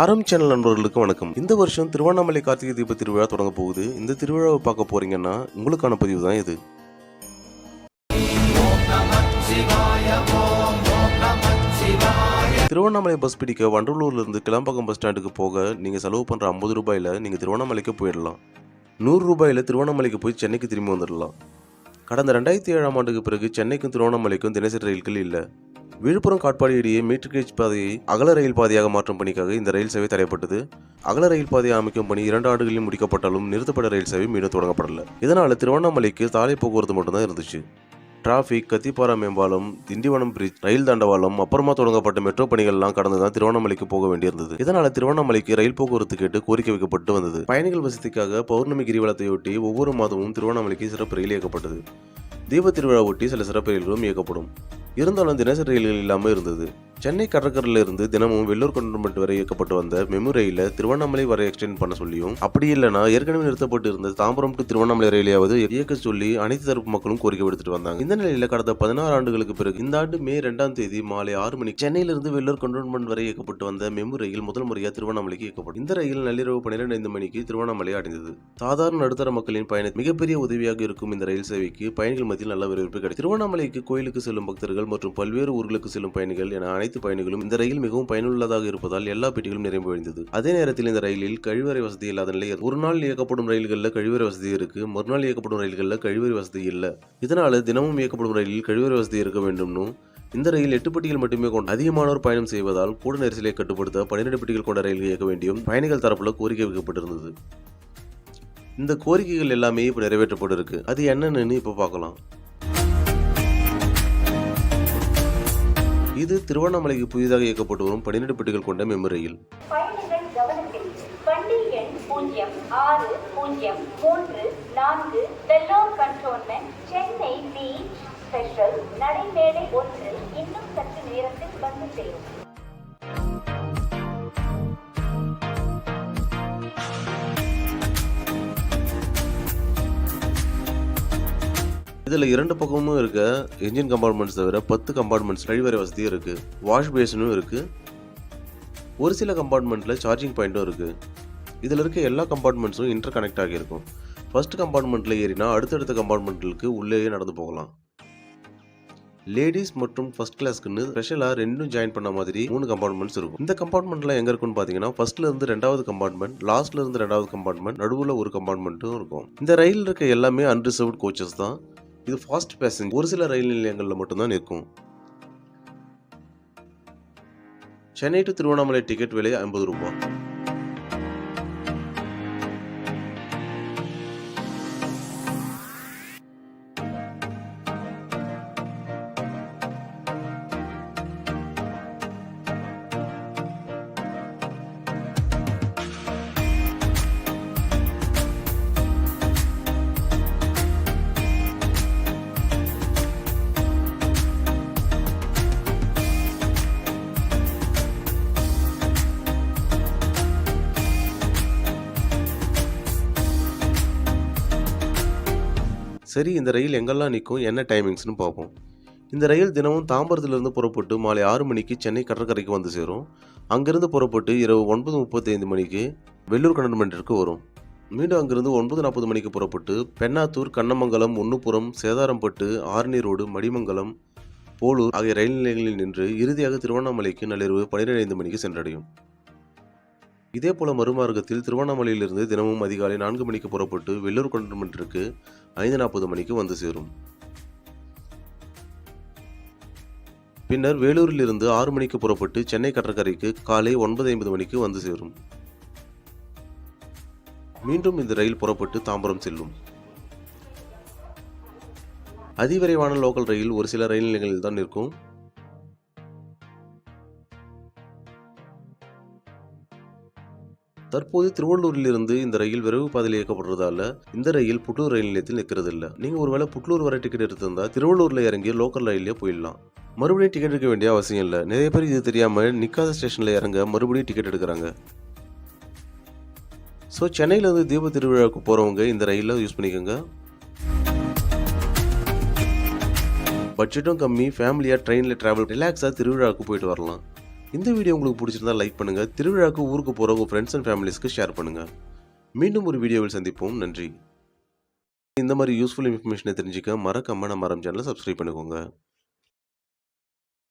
ஆரம் சேனல் நண்பர்களுக்கு வணக்கம். இந்த வருஷம் திருவண்ணாமலை கார்த்திகை தீப திருவிழா தொடங்க போகுது. இந்த திருவிழாவை பார்க்க போறீங்கன்னா உங்களுக்கான பதிவு தான் இது. திருவண்ணாமலை பஸ் பிடிக்க வண்டலூர்ல இருந்து கிளம்பாக்கம் பஸ் ஸ்டாண்டுக்கு போக நீங்க செலவு பண்ற ஐம்பது ரூபாயில நீங்க திருவண்ணாமலைக்கு போயிடலாம். நூறு ரூபாயில திருவண்ணாமலைக்கு போய் சென்னைக்கு திரும்பி வந்துடலாம். கடந்த ரெண்டாயிரத்தி ஏழாம் ஆண்டுக்கு பிறகு சென்னைக்கும் திருவண்ணாமலைக்கும் தினசரி ரயில்கள் இல்லை. விழுப்புரம் காட்பாடி இடையே மீட்டர் கேஜ் பாதையை அகல ரயில் பாதையாக மாற்றும் பணிக்காக இந்த ரயில் சேவை தடைப்பட்டது அகல ரயில் பாதையை அமைக்கும் பணி இரண்டு ஆண்டுகளில் முடிக்கப்பட்டாலும் நிறுத்தப்பட்ட ரயில் சேவை மீண்டும் தொடங்கப்படல. இதனால திருவண்ணாமலைக்கு சாலை போக்குவரத்து மட்டும்தான் இருந்துச்சு. டிராஃபிக் கத்திப்பாரா மேம்பாலம் திண்டிவனம் பிரிட்ஜ் ரயில் தண்டவாளம் அப்புறமா தொடங்கப்பட்ட மெட்ரோ பணிகள்லாம் கடந்து தான் திருவண்ணாமலைக்கு போக வேண்டியிருந்தது. இதனால திருவண்ணாமலைக்கு ரயில் போக்குவரத்து கேட்டு கோரிக்கை வைக்கப்பட்டு வந்தது. பயணிகள் வசதிக்காக பௌர்ணமி கிரிவலத்தையொட்டி ஒவ்வொரு மாதமும் திருவண்ணாமலைக்கு சிறப்பு ரயில் இயக்கப்பட்டது. தீப திருவிழா ஒட்டி சில சிறப்பு ரயில்களும் இயக்கப்படும். இருந்தாலும் தினசரி ரயில்கள் இல்லாமல் இருந்தது. சென்னை கடற்கரையில இருந்து தினமும் வெள்ளூர் கண்டோன்மெண்ட் வரை இயக்கப்பட்டு வந்த மெமு ரயில திருவண்ணாமலை வரை எக்ஸ்டெண்ட் பண்ண சொல்லியும் அப்படி இல்லைன்னா ஏற்கனவே நிறுத்தப்பட்டு இருந்த தாம்பரம் டு திருவண்ணாமலை ரயிலையாவது இயக்க சொல்லி அனைத்து தரப்பு மக்களும் கோரிக்கை விடுத்துட்டு வந்தாங்க. இந்த நிலையில கடந்த பதினாறு ஆண்டுகளுக்கு பிறகு இந்த ஆண்டு மே ரெண்டாம் தேதி மாலை ஆறு மணிக்கு சென்னையிலிருந்து வெள்ளூர் கண்டோன்மெண்ட் வரை இயக்கப்பட்டு வந்த மெமு ரயில் முதல் முறையாக திருவண்ணாமலைக்கு இயக்கப்படும். இந்த ரயில் நள்ளிரவு பன்னிரெண்டு ஐந்து மணிக்கு திருவண்ணாமலை அடைந்தது. சாதாரண நடுத்தர மக்களின் பயண மிகப்பெரிய உதவியாக இருக்கும் இந்த ரயில் சேவைக்கு பயணிகள் மத்தியில் நல்ல வரவேற்பு கிடைக்கும் திருவண்ணாமலைக்கு கோயிலுக்கு செல்லும் பக்தர்கள் மற்றும் பல்வேறு ஊர்களுக்கு செல்லும் பயணிகள் என அனைத்து பயணிகளும் இந்த ரயில் மிகவும் பயனுள்ளதாக இருப்பதால் எல்லா பெட்டிகளும் நிரம்பி அதே நேரத்தில் இந்த ரயிலில் கழிவறை வசதி இல்லாத நிலை ஒரு நாள் இயக்கப்படும் ரயில்களில் கழிவறை வசதி இருக்கு மறுநாள் இயக்கப்படும் ரயில்களில் கழிவறை வசதி இல்லை. இதனால தினமும் இயக்கப்படும் ரயிலில் கழிவறை வசதி இருக்க வேண்டும்னு இந்த ரயில் எட்டு பெட்டிகள் மட்டுமே கொண்டு அதிகமானோர் பயணம் செய்வதால் கூட நெரிசலை கட்டுப்படுத்த பன்னிரண்டு பெட்டிகள் கொண்ட ரயில் இயக்க வேண்டியும் பயணிகள் தரப்புல கோரிக்கை வைக்கப்பட்டிருந்தது. இந்த கோரிக்கைகள் எல்லாமே இப்போ நிறைவேற்றப்பட்டு இருக்கு அது என்னன்னு இப்போ பார்க்கலாம். இது திருவண்ணாமலைக்கு புதிதாக இயக்கப்பட்டு வரும் பன்னிரண்டு பெட்டிகள் கொண்ட மெமு ரயில் ஆறு மூன்று நான்கு சென்னை பி ஸ்பெஷல் நடைமேடை ஒன்று இன்னும் சற்று நேரத்தில் வந்து சேரும். இதில் இரண்டு பக்கமும் இருக்க என்ஜின் கம்பார்ட்மெண்ட்ஸ் தவிர பத்து கம்பார்ட்மெண்ட்ஸ் கழிவறை வசதியும் இருக்குது வாஷ் பேஷனும் இருக்குது ஒரு சில கம்பார்ட்மெண்ட்டில் சார்ஜிங் பாயிண்ட்டும் இருக்குது இதில் இருக்க எல்லா கம்பார்ட்மெண்ட்ஸும் இன்டர் கனெக்ட் ஆகியிருக்கும். ஃபர்ஸ்ட் கம்பார்ட்மெண்ட்டில் ஏறினா அடுத்தடுத்த கம்பார்ட்மெண்ட்டுக்கு உள்ளேயே நடந்து போகலாம். லேடிஸ் மற்றும் ஃபர்ஸ்ட் கிளாஸ்க்குன்னு ஸ்பெஷலாக ரெண்டும் ஜாயின் பண்ண மாதிரி மூணு கம்பார்ட்மெண்ட்ஸ் இருக்கும். இந்த கம்பார்ட்மெண்ட்லாம் எங்கே இருக்குன்னு பார்த்தீங்கன்னா ஃபர்ஸ்ட்ல இருந்து ரெண்டாவது கம்பார்ட்மெண்ட் லாஸ்ட்ல இருந்து ரெண்டாவது கம்பார்ட்மெண்ட் நடுவில் ஒரு கம்பார்ட்மெண்ட்டும் இருக்கும். இந்த ரயில் இருக்க எல்லாமே அன்ரிசர்வ்ட் கோச்சஸ் தான். இது ஃபாஸ்ட் பேசஞ்சர் ஒரு சில ரயில் நிலையங்களில் மட்டும்தான் இருக்கும் சென்னை டு திருவண்ணாமலை டிக்கெட் விலை ஐம்பது ரூபாய். சரி இந்த ரயில் எங்கெல்லாம் நிற்கும் என்ன டைமிங்ஸ்னு பார்ப்போம். இந்த ரயில் தினமும் தாம்பரத்திலிருந்து புறப்பட்டு மாலை ஆறு மணிக்கு சென்னை கடற்கரைக்கு வந்து சேரும். அங்கிருந்து புறப்பட்டு இரவு ஒன்பது முப்பத்தைந்து மணிக்கு வெள்ளூர் கண்டோன்மெண்ட்டிற்கு வரும். மீண்டும் அங்கிருந்து ஒன்பது நாற்பது மணிக்கு புறப்பட்டு பெண்ணாத்தூர் கண்ணமங்கலம் ஒன்னுபுரம் சேதாரம்பட்டு ஆரணி ரோடு மடிமங்கலம் போலூர் ஆகிய ரயில் நிலையங்களில் நின்று இறுதியாக திருவண்ணாமலைக்கு நள்ளிரவு பன்னிரெண்டு மணிக்கு சென்றடையும். இதே போல மறுமார்க்கத்தில் திருவண்ணாமலையிலிருந்து தினமும் அதிகாலை நான்கு மணிக்கு புறப்பட்டு வெள்ளூர் கண்டோன்மெண்ட்டிற்கு ஐந்து நாற்பது மணிக்கு வந்து சேரும். பின்னர் வேலூரிலிருந்து ஆறு மணிக்கு புறப்பட்டு சென்னை கடற்கரைக்கு காலை ஒன்பது ஐம்பது மணிக்கு வந்து சேரும். மீண்டும் இந்த ரயில் புறப்பட்டு தாம்பரம் செல்லும். அதிவிரைவான லோக்கல் ரயில் ஒரு சில ரயில் நிலையங்களில் தான் நிற்கும். தற்போது திருவள்ளூரில் இருந்து இந்த ரயில் விரைவு பாதையில் இயக்கப்படுறதால இந்த ரயில் புட்டூர் ரயில் நிலையத்தில் நிற்கிறது இல்லை நீங்கள் ஒருவேளை புட்லூர் வரை டிக்கெட் எடுத்திருந்தா திருவள்ளூரில் இறங்கி லோக்கல் ரயிலே போயிடலாம். மறுபடியும் டிக்கெட் எடுக்க வேண்டிய அவசியம் இல்லை. நிறைய பேர் இது தெரியாமல் நிற்காத ஸ்டேஷனில் இறங்க மறுபடியும் டிக்கெட் எடுக்கிறாங்க. ஸோ சென்னையிலேருந்து தீப திருவிழாவுக்கு போகிறவங்க இந்த ரயிலில் யூஸ் பண்ணிக்கோங்க. பட்ஜெட்டும் கம்மி ஃபேமிலியாக ட்ரெயினில் ட்ராவல் ரிலாக்ஸாக திருவிழாவுக்கு போயிட்டு வரலாம். இந்த வீடியோ உங்களுக்கு பிடிச்சிருந்தா லைக் பண்ணுங்கள் திருவிழாக்கு ஊருக்கு போகிற உங்கள் ஃப்ரெண்ட்ஸ் அண்ட் ஃபேமிலிஸ்க்கு ஷேர் பண்ணுங்கள் மீண்டும் ஒரு வீடியோவில் சந்திப்போம். நன்றி. இந்த மாதிரி யூஸ்ஃபுல் இன்ஃபர்மேஷனை தெரிஞ்சுக்க மறக்காம நம்ம மரம் சேனலை சப்ஸ்கிரைப் பண்ணிக்கோங்க.